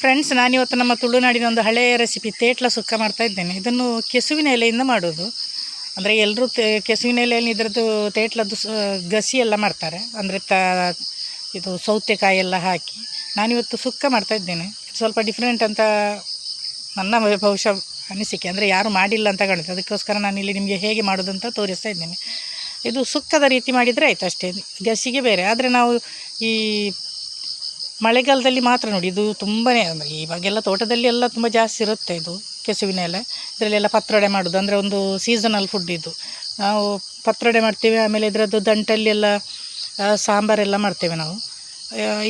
Friends ನಾನಿವತ್ತು ನಮ್ಮ ತುಳುನಾಡಿನ ಒಂದು ಹಳೆಯ ರೆಸಿಪಿ ತೇಟ್ಲ ಸುಕ್ಕ ಮಾಡ್ತಾ ಇದ್ದೇನೆ. ಇದನ್ನು ಕೆಸುವಿನ ಎಲೆಯಿಂದ ಮಾಡೋದು. ಅಂದರೆ ಎಲ್ಲರೂ ಕೆಸುವಿನ ಎಲೆಯಲ್ಲಿ ಇದರದ್ದು ತೇಟ್ಲದ್ದು ಗಸಿ ಎಲ್ಲ ಮಾಡ್ತಾರೆ. ಅಂದರೆ ತ, ಇದು ಸೌತೆಕಾಯಿ ಎಲ್ಲ ಹಾಕಿ. ನಾನಿವತ್ತು ಸುಕ್ಕ ಮಾಡ್ತಾ ಇದ್ದೇನೆ. ಸ್ವಲ್ಪ ಡಿಫ್ರೆಂಟ್ ಅಂತ ನನ್ನ ಬಹುಶಃ ಅನಿಸಿಕೆ. ಅಂದರೆ ಯಾರು ಮಾಡಿಲ್ಲ ಅಂತ ಕಾಣುತ್ತೆ. ಅದಕ್ಕೋಸ್ಕರ ನಾನು ಇಲ್ಲಿ ನಿಮಗೆ ಹೇಗೆ ಮಾಡೋದು ಅಂತ ತೋರಿಸ್ತಾ ಇದ್ದೇನೆ. ಇದು ಸುಕ್ಕದ ರೀತಿ ಮಾಡಿದರೆ ಆಯಿತು ಅಷ್ಟೇ. ಗಸಿಗೆ ಬೇರೆ. ಆದರೆ ನಾವು ಈ ಮಳೆಗಾಲದಲ್ಲಿ ಮಾತ್ರ ನೋಡಿ ಇದು ತುಂಬಾ ಅಂದರೆ ಇವಾಗೆಲ್ಲ ತೋಟದಲ್ಲಿ ಎಲ್ಲ ತುಂಬ ಜಾಸ್ತಿ ಇರುತ್ತೆ ಇದು ಕೆಸುವಿನ ಎಲೆ. ಇದರಲ್ಲೆಲ್ಲ ಪತ್ರೊಡೆ ಮಾಡೋದು ಅಂದರೆ ಒಂದು ಸೀಸನಲ್ ಫುಡ್ ಇದು. ನಾವು ಪತ್ರೊಡೆ ಮಾಡ್ತೇವೆ ಆಮೇಲೆ ಇದರದ್ದು ದಂಟಲ್ಲಿ ಎಲ್ಲ ಆ, ಸಾಂಬಾರೆಲ್ಲ ಮಾಡ್ತೇವೆ ನಾವು.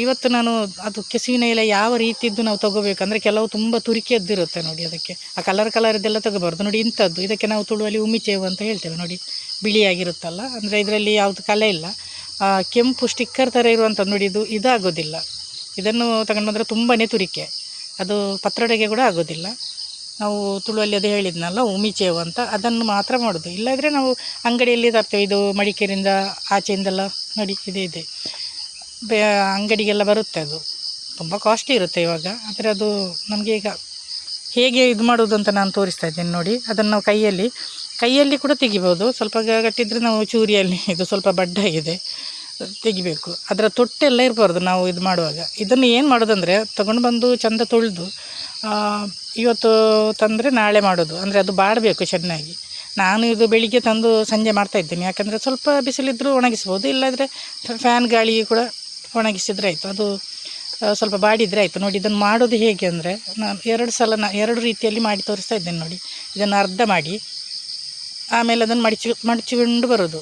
ಇವತ್ತು ನಾನು ಅದು ಕೆಸುವಿನ ಎಲೆ ಯಾವ ರೀತಿಯದ್ದು ನಾವು ತಗೋಬೇಕು ಅಂದರೆ ಕೆಲವು ತುಂಬ ತುರಿಕೆಯದ್ದಿರುತ್ತೆ ನೋಡಿ ಅದಕ್ಕೆ. ಆ ಕಲರ್ ಕಲರ್ದೆಲ್ಲ ತೊಗೋಬಾರ್ದು. ನೋಡಿ ಇಂಥದ್ದು ಇದಕ್ಕೆ ನಾವು ತುಳುವಲ್ಲಿ ಉಮಿಚೇವು ಅಂತ ಹೇಳ್ತೇವೆ ನೋಡಿ. ಬಿಳಿಯಾಗಿರುತ್ತಲ್ಲ ಅಂದರೆ ಇದರಲ್ಲಿ ಯಾವುದು ಕಲೆ ಇಲ್ಲ. ಕೆಂಪು ಸ್ಟಿಕ್ಕರ್ ಥರ ಇರುವಂಥದ್ದು ನೋಡಿ ಇದು ಇದಾಗೋದಿಲ್ಲ. ಇದನ್ನು ತಗೊಂಡು ಬಂದರೆ ತುಂಬಾ ತುರಿಕೆ. ಅದು ಪತ್ರೊಡೆಗೆ ಕೂಡ ಆಗೋದಿಲ್ಲ. ನಾವು ತುಳುವಲ್ಲಿ ಅದು ಹೇಳಿದ್ನಲ್ಲ, ಉಮಿಚೇವು ಅಂತ, ಅದನ್ನು ಮಾತ್ರ ಮಾಡೋದು. ಇಲ್ಲಾದರೆ ನಾವು ಅಂಗಡಿಯಲ್ಲಿ ತರ್ತೇವೆ. ಇದು ಮಡಿಕೇರಿಯಿಂದ ಆಚೆಯಿಂದೆಲ್ಲ ನೋಡಿ, ಇದೆ ಇದೆ. ಬೇ, ಅಂಗಡಿಗೆಲ್ಲ ಬರುತ್ತೆ ಅದು. ತುಂಬ ಕಾಸ್ಟ್ಲಿ ಇರುತ್ತೆ ಇವಾಗ. ಆದರೆ ಅದು ನಮಗೆ ಈಗ ಹೇಗೆ ಇದು ಮಾಡೋದು ಅಂತ ನಾನು ತೋರಿಸ್ತಾ ಇದ್ದೇನೆ ನೋಡಿ. ಅದನ್ನು ನಾವು ಕೈಯಲ್ಲಿ ಕೈಯಲ್ಲಿ ಕೂಡ ತೆಗಿಬೋದು. ಸ್ವಲ್ಪ ಗಟ್ಟಿದ್ರೆ ನಾವು ಚೂರಿಯಲ್ಲಿ, ಇದು ಸ್ವಲ್ಪ ಬಡ್ಡಾಗಿದೆ ತೆಗಿಬೇಕು. ಅದರ ತೊಟ್ಟೆಲ್ಲ ಇರಬಾರ್ದು ನಾವು ಇದು ಮಾಡುವಾಗ. ಇದನ್ನು ಏನು ಮಾಡೋದಂದರೆ, ತಗೊಂಡು ಬಂದು ಚಂದ ತೊಳೆದು ಇವತ್ತು ತಂದರೆ ನಾಳೆ ಮಾಡೋದು. ಅಂದರೆ ಅದು ಬಾಡಬೇಕು ಚೆನ್ನಾಗಿ ನಾನು ಇದು ಬೆಳಿಗ್ಗೆ ತಂದು ಸಂಜೆ ಮಾಡ್ತಾ ಇದ್ದೇನೆ. ಯಾಕಂದರೆ ಸ್ವಲ್ಪ ಬಿಸಿಲಿದ್ದರೂ ಒಣಗಿಸ್ಬೋದು. ಇಲ್ಲಾಂದರೆ ಫ್ಯಾನ್ ಗಾಳಿಗೆ ಕೂಡ ಒಣಗಿಸಿದ್ರೆ ಆಯಿತು. ಅದು ಸ್ವಲ್ಪ ಬಾಡಿದರೆ ಆಯಿತು. ನೋಡಿ, ಇದನ್ನು ಮಾಡೋದು ಹೇಗೆ ಅಂದರೆ, ನಾನು ಎರಡು ಸಲ ನಾ, ಎರಡು ರೀತಿಯಲ್ಲಿ ಮಾಡಿ ತೋರಿಸ್ತಾ ಇದ್ದೇನೆ ನೋಡಿ. ಇದನ್ನು ಅರ್ಧ ಮಾಡಿ, ಆಮೇಲೆ ಅದನ್ನು ಮಡಚಿ, ಮಡಚಿಕೊಂಡು ಬರೋದು.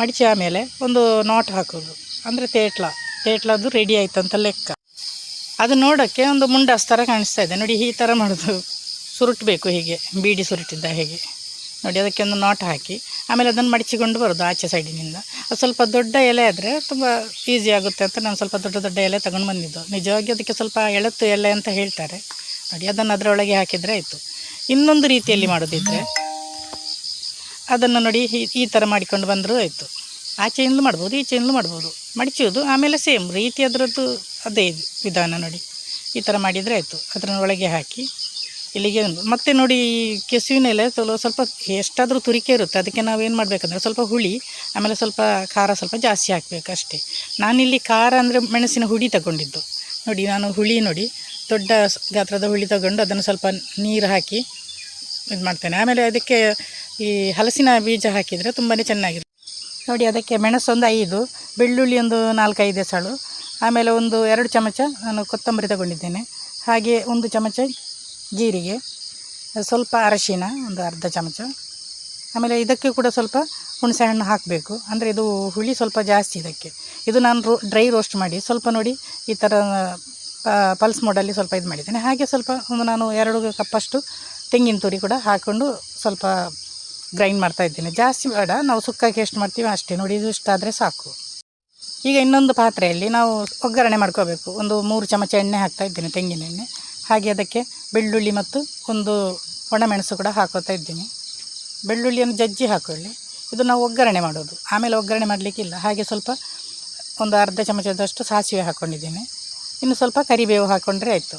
ಮಡಿಚಿ ಆಮೇಲೆ ಒಂದು ನಾಟ್ ಹಾಕೋದು. ಅಂದರೆ ತೇಟ್ಲ. ತೇಟ್ಲದ್ದು ರೆಡಿ ಆಯ್ತು ಅಂತ ಲೆಕ್ಕ. ಅದು ನೋಡೋಕ್ಕೆ ಒಂದು ಮುಂಡಾಸ್ ಥರ ಕಾಣಿಸ್ತಾ ಇದೆ. ನೋಡಿ ಈ ಥರ ಮಾಡೋದು. ಸುರುಟ್ಬೇಕು ಹೀಗೆ. ಬೀಡಿ ಸುರುಟಿದ್ದ ಹೇಗೆ. ನೋಡಿ ಅದಕ್ಕೆ ಒಂದು ನಾಟ್ ಹಾಕಿ. ಆಮೇಲೆ ಅದನ್ನು ಮಡಚಿಕೊಂಡು ಬರೋದು ಆಚೆ ಸೈಡಿನಿಂದ ಅದು ಸ್ವಲ್ಪ ದೊಡ್ಡ ಎಲೆ ಆದರೆ ತುಂಬ ಈಸಿ ಆಗುತ್ತೆ ಅಂತ ನಾನು ಸ್ವಲ್ಪ ದೊಡ್ಡ ದೊಡ್ಡ ಎಲೆ ತಗೊಂಡು ಬಂದಿದ್ದು. ನಿಜವಾಗಿ ಅದಕ್ಕೆ ಸ್ವಲ್ಪ ಎಳತ್ತು ಎಲೆ ಅಂತ ಹೇಳ್ತಾರೆ. ನೋಡಿ ಅದನ್ನು ಅದರೊಳಗೆ ಹಾಕಿದರೆ ಆಯಿತು. ಇನ್ನೊಂದು ರೀತಿಯಲ್ಲಿ ಮಾಡೋದಿದ್ರೆ ಅದನ್ನು ನೋಡಿ ಈ- ಥರ ಮಾಡಿಕೊಂಡು ಬಂದರೂ ಆಯಿತು. ಆಚೆಯಿಂದಲೂ ಮಾಡ್ಬೋದು, ಈಚೆಯಿಂದಲೂ ಮಾಡ್ಬೋದು. ಮಡಚೋದು ಆಮೇಲೆ ಸೇಮ್ ರೀತಿ ಅದರದ್ದು ಅದೇ ವಿಧಾನ ನೋಡಿ. ಈ ಥರ ಮಾಡಿದರೆ ಆಯಿತು. ಅದರ ಒಳಗೆ ಹಾಕಿ ಇಲ್ಲಿಗೆ ಮತ್ತೆ ನೋಡಿ ಈ ಕೆಸುವಿನ ಎಲೆ ಸ್ವಲ್ಪ ಸ್ವಲ್ಪ ಎಷ್ಟಾದರೂ ತುರಿಕೆ ಇರುತ್ತೆ. ಅದಕ್ಕೆ ನಾವು ಏನು ಮಾಡಬೇಕಂದ್ರೆ ಸ್ವಲ್ಪ ಹುಳಿ, ಆಮೇಲೆ ಸ್ವಲ್ಪ ಖಾರ ಸ್ವಲ್ಪ ಜಾಸ್ತಿ ಹಾಕಬೇಕು ಅಷ್ಟೇ. ನಾನಿಲ್ಲಿ ಖಾರ ಅಂದರೆ ಮೆಣಸಿನ ಹುಡಿ ತಗೊಂಡಿದ್ದು. ನೋಡಿ, ನಾನು ಹುಳಿ ನೋಡಿ, ದೊಡ್ಡ ಗಾತ್ರದ ಹುಳಿ ತಗೊಂಡು ಅದನ್ನು ಸ್ವಲ್ಪ ನೀರು ಹಾಕಿ ಇದು ಮಾಡ್ತೇನೆ. ಆಮೇಲೆ ಅದಕ್ಕೆ ಈ ಹಲಸಿನ ಬೀಜ ಹಾಕಿದರೆ ತುಂಬಾ ಚೆನ್ನಾಗಿರುತ್ತೆ ನೋಡಿ, ಅದಕ್ಕೆ ಮೆಣಸು ಒಂದು ಐದು, ಬೆಳ್ಳುಳ್ಳಿ ಒಂದು ನಾಲ್ಕೈದು ಎಸಳು, ಆಮೇಲೆ ಒಂದು ಎರಡು ಚಮಚ ನಾನು ಕೊತ್ತಂಬರಿ ತಗೊಂಡಿದ್ದೇನೆ. ಹಾಗೆ ಒಂದು ಚಮಚ ಜೀರಿಗೆ, ಸ್ವಲ್ಪ ಅರಶಿನ, ಒಂದು ಅರ್ಧ ಚಮಚ. ಆಮೇಲೆ ಇದಕ್ಕೆ ಕೂಡ ಸ್ವಲ್ಪ ಹುಣಸೆ ಹಣ್ಣು ಹಾಕಬೇಕು. ಅಂದರೆ ಇದು ಹುಳಿ ಸ್ವಲ್ಪ ಜಾಸ್ತಿ ಇದಕ್ಕೆ. ಇದು ನಾನು ರೋ, ಡ್ರೈ ರೋಸ್ಟ್ ಮಾಡಿ, ಸ್ವಲ್ಪ ನೋಡಿ ಈ ಥರ ಪಲ್ಸ್ ಮೋಡಲ್ಲಿ ಸ್ವಲ್ಪ ಇದು ಮಾಡಿದ್ದೇನೆ ಹಾಗೆ ಸ್ವಲ್ಪ ಒಂದು ನಾನು ಎರಡು ಕಪ್ಪಷ್ಟು ತೆಂಗಿನ ತುರಿ ಕೂಡ ಹಾಕ್ಕೊಂಡು ಸ್ವಲ್ಪ ಗ್ರೈಂಡ್ ಮಾಡ್ತಾ ಇದ್ದೇನೆ. ಜಾಸ್ತಿ ಬೇಡ. ನಾವು ಸುಕ್ಕಕ್ಕೆ ಎಷ್ಟು ಮಾಡ್ತೀವಿ ಅಷ್ಟೇ. ನೋಡಿ, ಇದು ಇಷ್ಟಾದರೆ ಸಾಕು. ಈಗ ಇನ್ನೊಂದು ಪಾತ್ರೆಯಲ್ಲಿ ನಾವು ಒಗ್ಗರಣೆ ಮಾಡ್ಕೋಬೇಕು. ಒಂದು ಮೂರು ಚಮಚ ಎಣ್ಣೆ ಹಾಕ್ತಾ ಇದ್ದೇನೆ ತೆಂಗಿನ ಎಣ್ಣೆ. ಹಾಗೆ ಅದಕ್ಕೆ ಬೆಳ್ಳುಳ್ಳಿ ಮತ್ತು ಒಂದು ಒಣಮೆಣಸು ಕೂಡ ಹಾಕೋತಾ ಇದ್ದೀನಿ. ಬೆಳ್ಳುಳ್ಳಿಯನ್ನು ಜಜ್ಜಿ ಹಾಕೊಳ್ಳಿ. ಇದು ನಾವು ಒಗ್ಗರಣೆ ಮಾಡೋದು. ಆಮೇಲೆ ಒಗ್ಗರಣೆ ಮಾಡಲಿಕ್ಕಿಲ್ಲ. ಹಾಗೆ ಸ್ವಲ್ಪ ಒಂದು ಅರ್ಧ ಚಮಚದಷ್ಟು ಸಾಸಿವೆ ಹಾಕ್ಕೊಂಡಿದ್ದೇನೆ ಇನ್ನು ಸ್ವಲ್ಪ ಕರಿಬೇವು ಹಾಕ್ಕೊಂಡ್ರೆ ಆಯಿತು.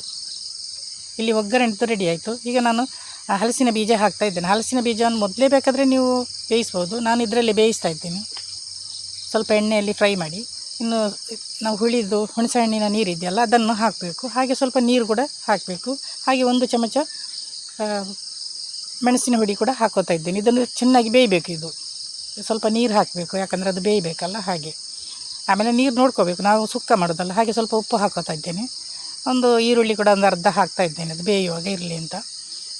ಇಲ್ಲಿ ಒಗ್ಗರಣೆದು ರೆಡಿ ಆಯಿತು. ಈಗ ನಾನು ಹಲಸಿನ ಬೀಜ ಹಾಕ್ತಾ ಇದ್ದೇನೆ. ಹಲಸಿನ ಬೀಜವನ್ನು ಮೊದಲೇ ಬೇಕಾದರೆ ನೀವು ಬೇಯಿಸ್ಬೋದು. ನಾನು ಇದರಲ್ಲಿ ಬೇಯಿಸ್ತಾ ಇದ್ದೀನಿ. ಸ್ವಲ್ಪ ಎಣ್ಣೆಯಲ್ಲಿ ಫ್ರೈ ಮಾಡಿ. ಇನ್ನು ನಾವು ಹುಳಿದು ಹುಣಸೆ ಹಣ್ಣಿನ ನೀರಿದೆಯಲ್ಲ ಅದನ್ನು ಹಾಕಬೇಕು. ಹಾಗೆ ಸ್ವಲ್ಪ ನೀರು ಕೂಡ ಹಾಕಬೇಕು. ಹಾಗೆ ಒಂದು ಚಮಚ ಮೆಣಸಿನ ಹುಡಿ ಕೂಡ ಹಾಕೋತಾ ಇದ್ದೀನಿ. ಇದನ್ನು ಚೆನ್ನಾಗಿ ಬೇಯಬೇಕು ಇದು. ಸ್ವಲ್ಪ ನೀರು ಹಾಕಬೇಕು, ಯಾಕಂದರೆ ಅದು ಬೇಯಬೇಕಲ್ಲ ಹಾಗೆ. ಆಮೇಲೆ ನೀರು ನೋಡ್ಕೋಬೇಕು. ನಾವು ಸುಕ್ಕ ಮಾಡೋದಲ್ಲ, ಹಾಗೆ ಸ್ವಲ್ಪ ಉಪ್ಪು ಹಾಕೋತಾ ಇದ್ದೇನೆ. ಒಂದು ಈರುಳ್ಳಿ ಕೂಡ ಒಂದು ಅರ್ಧ ಹಾಕ್ತಾ ಇದ್ದೇನೆ. ಅದು ಬೇಯುವಾಗ ಇರಲಿ ಅಂತ.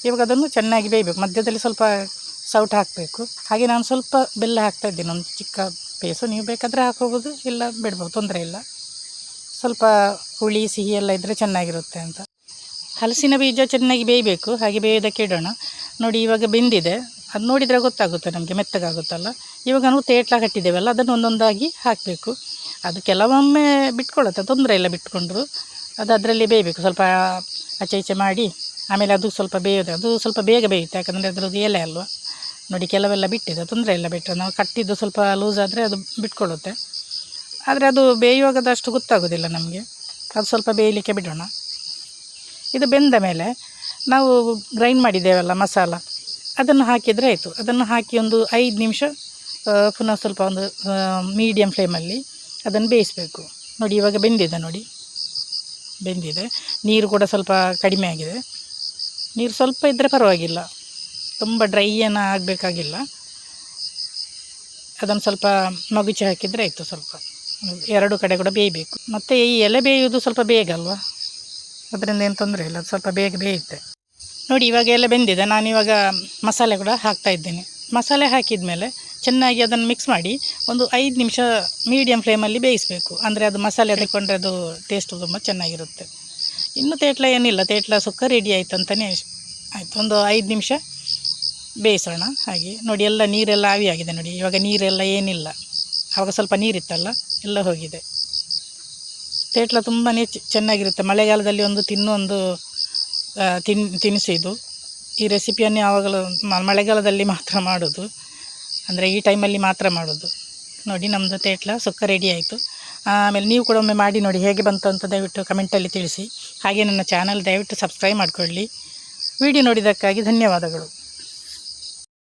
ಇವಾಗ ಅದನ್ನು ಚೆನ್ನಾಗಿ ಬೇಯಬೇಕು. ಮಧ್ಯದಲ್ಲಿ ಸ್ವಲ್ಪ ಸೌಟ್ ಹಾಕಬೇಕು. ಹಾಗೆ ನಾನು ಸ್ವಲ್ಪ ಬೆಲ್ಲ ಹಾಕ್ತಾ ಇದ್ದೀನಿ. ಒಂದು ಚಿಕ್ಕ ಪೇಸು. ನೀವು ಬೇಕಾದರೆ ಹಾಕೋಬೋದು, ಇಲ್ಲ ಬಿಡ್ಬೋದು, ತೊಂದರೆ ಇಲ್ಲ. ಸ್ವಲ್ಪ ಹುಳಿ, ಸಿಹಿ ಎಲ್ಲ ಇದ್ದರೆ ಚೆನ್ನಾಗಿರುತ್ತೆ ಅಂತ. ಹಲಸಿನ ಬೀಜ ಚೆನ್ನಾಗಿ ಬೇಯಬೇಕು. ಹಾಗೆ ಬೇಯೋದಕ್ಕೆ ಇಡೋಣ. ನೋಡಿ, ಇವಾಗ ಬೆಂದಿದೆ. ಅದು ನೋಡಿದರೆ ಗೊತ್ತಾಗುತ್ತೆ ನಮಗೆ, ಮೆತ್ತಗಾಗುತ್ತಲ್ಲ. ಇವಾಗ ನಾವು ತೇಟ್ಲ ಕಟ್ಟಿದ್ದೇವಲ್ಲ, ಅದನ್ನು ಒಂದೊಂದಾಗಿ ಹಾಕಬೇಕು. ಅದು ಕೆಲವೊಮ್ಮೆ ಬಿಟ್ಕೊಳ್ಳುತ್ತೆ. ತೊಂದರೆ ಇಲ್ಲ ಬಿಟ್ಕೊಂಡ್ರು. ಅದು ಅದರಲ್ಲಿ ಬೇಯಬೇಕು. ಸ್ವಲ್ಪ ಆಚೆ ಈಚೆ ಮಾಡಿ. ಆಮೇಲೆ ಅದು ಸ್ವಲ್ಪ ಬೇಯೋದು. ಅದು ಸ್ವಲ್ಪ ಬೇಗ ಬೇಯುತ್ತೆ, ಯಾಕಂದರೆ ಅದರದ್ದು ಎಲೆ ಅಲ್ವಾ? ನೋಡಿ, ಕೆಲವೆಲ್ಲ ಬಿಟ್ಟಿದೆ, ತೊಂದರೆ ಇಲ್ಲ ಬಿಟ್ಟರೆ ನಾವು ಕಟ್ಟಿದ್ದು ಸ್ವಲ್ಪ ಲೂಸ್ ಆದರೆ ಅದು ಬಿಟ್ಕೊಳ್ಳುತ್ತೆ. ಆದರೆ ಅದು ಬೇಯುವಾಗದಷ್ಟು ಗೊತ್ತಾಗೋದಿಲ್ಲ ನಮಗೆ. ಅದು ಸ್ವಲ್ಪ ಬೇಯಲಿಕ್ಕೆ ಬಿಡೋಣ. ಇದು ಬೆಂದ ಮೇಲೆ ನಾವು ಗ್ರೈಂಡ್ ಮಾಡಿದ್ದೇವಲ್ಲ ಮಸಾಲ, ಅದನ್ನು ಹಾಕಿದರೆ ಆಯಿತು. ಅದನ್ನು ಹಾಕಿ ಒಂದು ಐದು ನಿಮಿಷ ಪುನಃ ಸ್ವಲ್ಪ ಒಂದು ಮೀಡಿಯಮ್ ಫ್ಲೇಮಲ್ಲಿ ಅದನ್ನು ಬೇಯಿಸಬೇಕು. ನೋಡಿ, ಇವಾಗ ಬೆಂದಿದೆ ನೋಡಿ. ಬೆಂದಿದೆ. ನೀರು ಕೂಡ ಸ್ವಲ್ಪ ಕಡಿಮೆ ಆಗಿದೆ. ನೀರು ಸ್ವಲ್ಪ ಇದ್ದರೆ ಪರವಾಗಿಲ್ಲ. ತುಂಬ ಡ್ರೈ ಏನು ಆಗಬೇಕಾಗಿಲ್ಲ. ಅದನ್ನು ಸ್ವಲ್ಪ ಮಗುಚಿ ಹಾಕಿದರೆ ಆಯಿತು ಸ್ವಲ್ಪ. ಎರಡು ಕಡೆ ಕೂಡ ಬೇಯಬೇಕು. ಮತ್ತು ಈ ಎಲೆ ಬೇಯುವುದು ಸ್ವಲ್ಪ ಬೇಗ ಅಲ್ವಾ? ಅದರಿಂದ ಏನು ತೊಂದರೆ ಇಲ್ಲ, ಅದು ಸ್ವಲ್ಪ ಬೇಗ ಬೇಯುತ್ತೆ. ನೋಡಿ, ಇವಾಗ ಎಲ್ಲ ಬೆಂದಿದೆ. ನಾನು ಇವಾಗ ಮಸಾಲೆ ಕೂಡ ಹಾಕ್ತಾ ಇದ್ದೇನೆ. ಮಸಾಲೆ ಹಾಕಿದ ಮೇಲೆ ಚೆನ್ನಾಗಿ ಅದನ್ನು ಮಿಕ್ಸ್ ಮಾಡಿ ಒಂದು ಐದು ನಿಮಿಷ ಮೀಡಿಯಮ್ ಫ್ಲೇಮಲ್ಲಿ ಬೇಯಿಸಬೇಕು. ಅಂದರೆ ಅದು ಮಸಾಲೆ ಅದಕ್ಕೊಂಡ್ರೆ ಅದು ಟೇಸ್ಟ್ ತುಂಬ ಚೆನ್ನಾಗಿರುತ್ತೆ. ಇನ್ನು ತೇಟ್ಲ ಏನಿಲ್ಲ, ತೇಟ್ಲ ಸುಕ್ಕ ರೆಡಿ ಆಯ್ತು ಅಂತಲೇ ಆಯಿತು, ಒಂದು ಐದು ನಿಮಿಷ ಬೇಯಿಸೋಣ ಹಾಗೆ. ನೋಡಿ, ಎಲ್ಲ ನೀರೆಲ್ಲ ಆವಿಯಾಗಿದೆ ನೋಡಿ. ಇವಾಗ ನೀರೆಲ್ಲ ಏನಿಲ್ಲ. ಆವಾಗ ಸ್ವಲ್ಪ ನೀರಿತ್ತಲ್ಲ, ಎಲ್ಲ ಹೋಗಿದೆ. ತೇಟ್ಲ ತುಂಬಾ ಚೆನ್ನಾಗಿರುತ್ತೆ. ಮಳೆಗಾಲದಲ್ಲಿ ಒಂದು ತಿನ್ನೊಂದು ತಿನ್, ತಿನಿಸು ಇದು. ಈ ರೆಸಿಪಿಯನ್ನು ಯಾವಾಗಲೂ ಮಳೆಗಾಲದಲ್ಲಿ ಮಾತ್ರ ಮಾಡೋದು. ಅಂದರೆ ಈ ಟೈಮಲ್ಲಿ ಮಾತ್ರ ಮಾಡೋದು. ನೋಡಿ ನಮ್ಮದು ತೇಟ್ಲ ಸುಕ್ಕ ರೆಡಿ ಆಯಿತು. ಆಮೇಲೆ ನೀವು ಕೂಡ ಒಮ್ಮೆ ಮಾಡಿ ನೋಡಿ ಹೇಗೆ ಬಂತು ಅಂತ ದಯವಿಟ್ಟು ಕಮೆಂಟಲ್ಲಿ ತಿಳಿಸಿ. ಹಾಗೆ ನನ್ನ ಚಾನಲ್ ದಯವಿಟ್ಟು ಸಬ್ಸ್ಕ್ರೈಬ್ ಮಾಡಿಕೊಳ್ಳಿ. ವಿಡಿಯೋ ನೋಡಿದ್ದಕ್ಕಾಗಿ ಧನ್ಯವಾದಗಳು.